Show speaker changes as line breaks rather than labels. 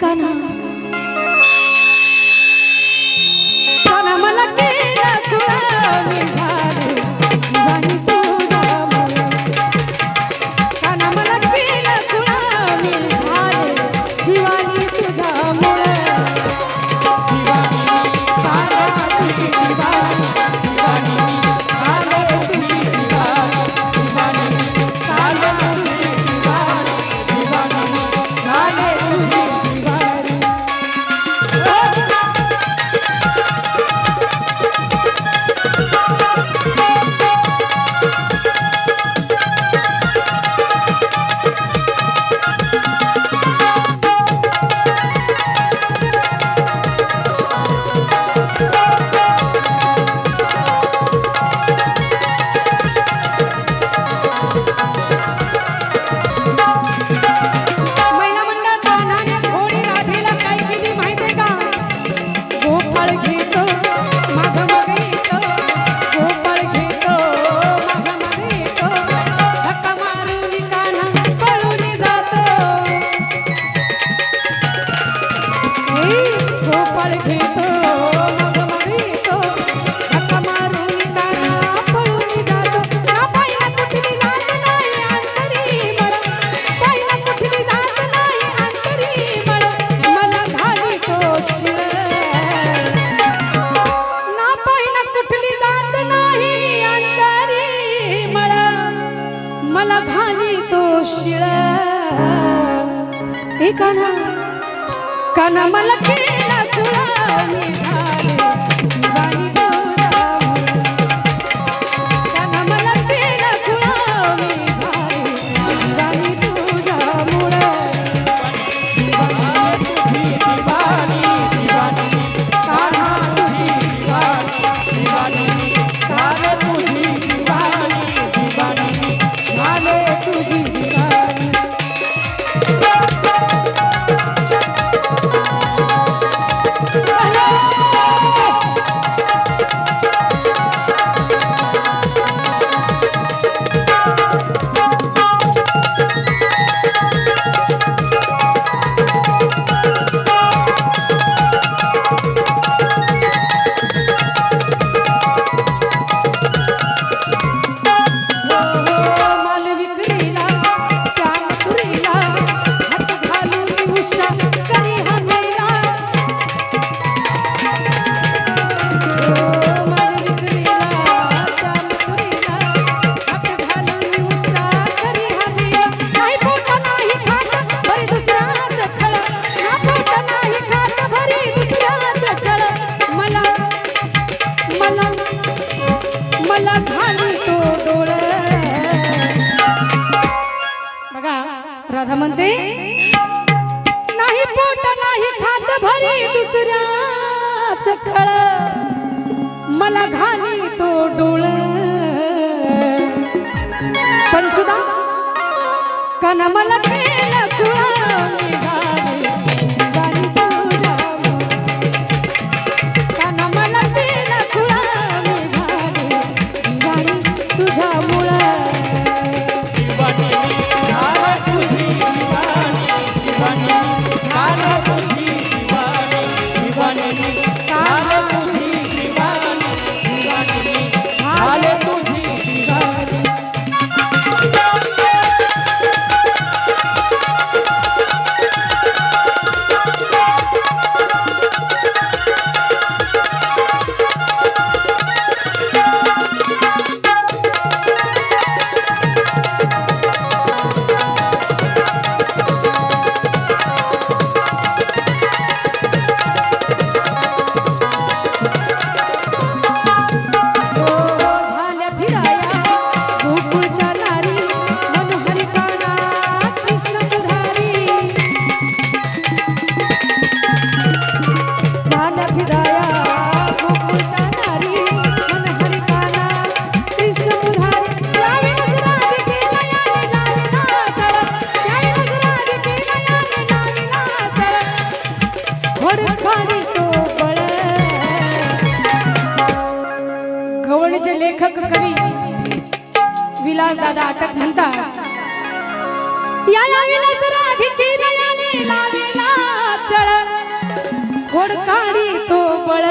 干了 नाही तो शिळा. कान मला केला तुळा राधा म्हणते नाही पोट नाही खात भरी दुसऱ्याच खळ मला घाली तो डोळ. पण सुद्धा कना मला केलं तुला तुझ्या मुळ विलास दादा अटक म्हणता या विलास तो पळ